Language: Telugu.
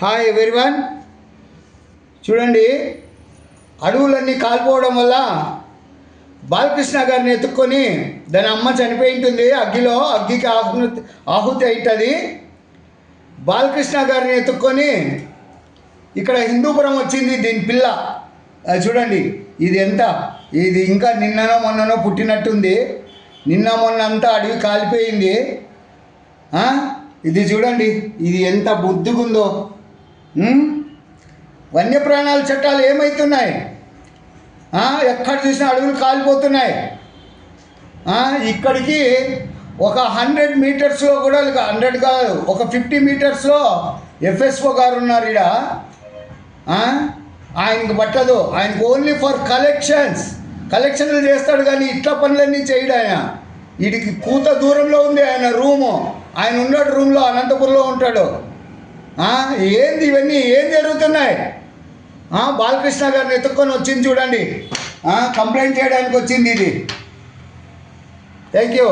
హాయ్ ఎవరివన్ చూడండి అడవులన్నీ కాలిపోవడం వల్ల బాలకృష్ణ గారిని ఎత్తుక్కొని దాని అమ్మ చనిపోయి ఉంటుంది. అగ్గిలో అగ్గికి ఆహుతి ఆహుతి అవుతుంది బాలకృష్ణ గారిని ఎత్తుక్కొని ఇక్కడ హిందూపురం వచ్చింది దీని పిల్ల. అది చూడండి ఇది ఎంత? ఇది ఇంకా నిన్ననో మొన్ననో పుట్టినట్టుంది. నిన్న మొన్న అంతా అడవి కాలిపోయింది. ఇది చూడండి ఇది ఎంత బుద్ధిగుందో. ఉందో వన్యప్రాణాల చట్టాలు ఏమవుతున్నాయి ఎక్కడ చూసినా అడవులు కాలిపోతున్నాయి. ఇక్కడికి ఒక హండ్రెడ్ మీటర్స్లో కూడా హండ్రెడ్ కాదు ఒక ఫిఫ్టీ మీటర్స్లో ఎఫ్ఎస్ఓ గారు ఉన్నారు ఇక్కడ ఆయనకు పట్టదు. ఆయనకు ఓన్లీ ఫర్ కలెక్షన్స్. కలెక్షన్లు చేస్తాడు కానీ ఇట్లా పనులన్నీ చేయడు ఆయన. వీడికి కూత దూరంలో ఉంది ఆయన రూము. ఆయన ఉన్నాడు రూమ్లో అనంతపురంలో ఉంటాడు. ఏంది ఇవన్నీ? ఏం జరుగుతున్నాయి? బాలకృష్ణ గారిని ఎత్తుక్కొని వచ్చింది చూడండి. కంప్లైంట్ చేయడానికి వచ్చింది ఇది. Thank you